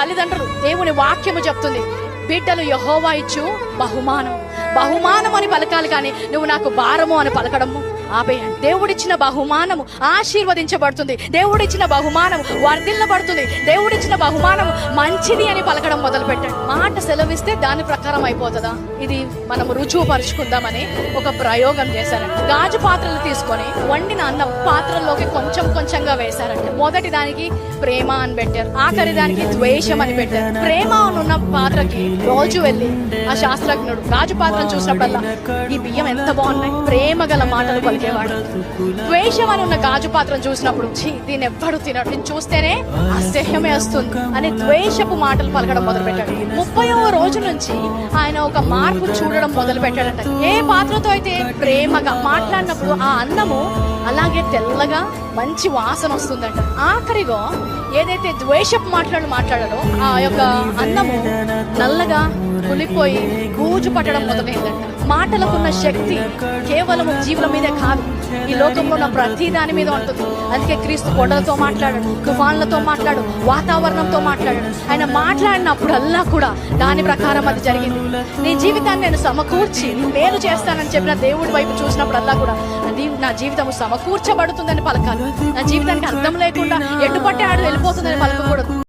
తల్లిదండ్రులు దేవుని వాక్యము చెప్తుంది. బిడ్డలు యహోవా ఇచ్చు బహుమానం. బహుమానం అని పలకాలి కానీ నువ్వు నాకు భారము అని పలకడము. ఆపేయండి దేవుడిచ్చిన బహుమానము ఆశీర్వదించబడుతుంది. దేవుడిచ్చిన బహుమానము వర్ధిల్లబడుతుంది. దేవుడిచ్చిన బహుమానము మంచిది అని పలకడం మొదలు పెట్టండి మాట సెలవిస్తే దాని ప్రకారం అయిపోతుందా? ఇది మనం రుజువు పరుచుకుందామని ఒక ప్రయోగం చేశారంట. గాజు పాత్రలు తీసుకొని వండిన అన్నం పాత్రల్లోకి కొంచెం కొంచెంగా వేశారంట. మొదటి దానికి ప్రేమ అని పెట్టారు. ఆఖరి దానికి ద్వేషం అని పెట్టారు. ప్రేమ అని ఉన్న పాత్రకి రోజు వెళ్ళి ఆ శాస్త్రజ్ఞుడు గాజు పాత్రను చూసినప్పుడల్లా ఈ బియ్యం ఎంత బాగున్నాయి. ప్రేమ గల మాటలు పలికేవాడు ద్వేషం అని ఉన్న గాజు పాత్రను చూసినప్పుడు దీన్ని ఎవ్వడు తినడు. నేను చూస్తేనే అసహ్యమే వస్తుంది అని ద్వేషపు మాటలు పలకడం మొదలు పెట్టాడు ముప్పైవ రోజు నుంచి ఆయన ఒక మార్పు చూడడం మొదలు పెట్టాడంట ఏ పాత్రతో అయితే ప్రేమగా మాట్లాడినప్పుడు ఆ అన్నము అలాగే తెల్లగా మంచి వాసన వస్తుందంట. ఆఖరిగా ఏదైతే ద్వేషపు మాట్లాడు మాట్లాడారో ఆ యొక్క అన్నము నల్లగా కులిపోయి గూజు పట్టడం మొదలైందంట మాటలకున్న శక్తి కేవలం జీవుల మీదే కాదు ఈ లోకంలో ఉన్న ప్రతి దాని మీద ఉంటుంది. అందుకే క్రీస్తు గొడవలతో మాట్లాడాడు తుఫాన్లతో మాట్లాడు వాతావరణంతో మాట్లాడాడు. ఆయన మాట్లాడినప్పుడల్లా కూడా దాని ప్రకారం అది జరిగింది. నీ జీవితాన్ని నేను సమకూర్చి మేలు చేస్తానని చెప్పిన దేవుడి వైపు చూసినప్పుడల్లా కూడా నా జీవితం సమకూర్చబడుతుందని పలకాలి. నా జీవితానికి అర్థం లేకుండా ఎటుపట్టే ఆడు পছন্দের ভালো করে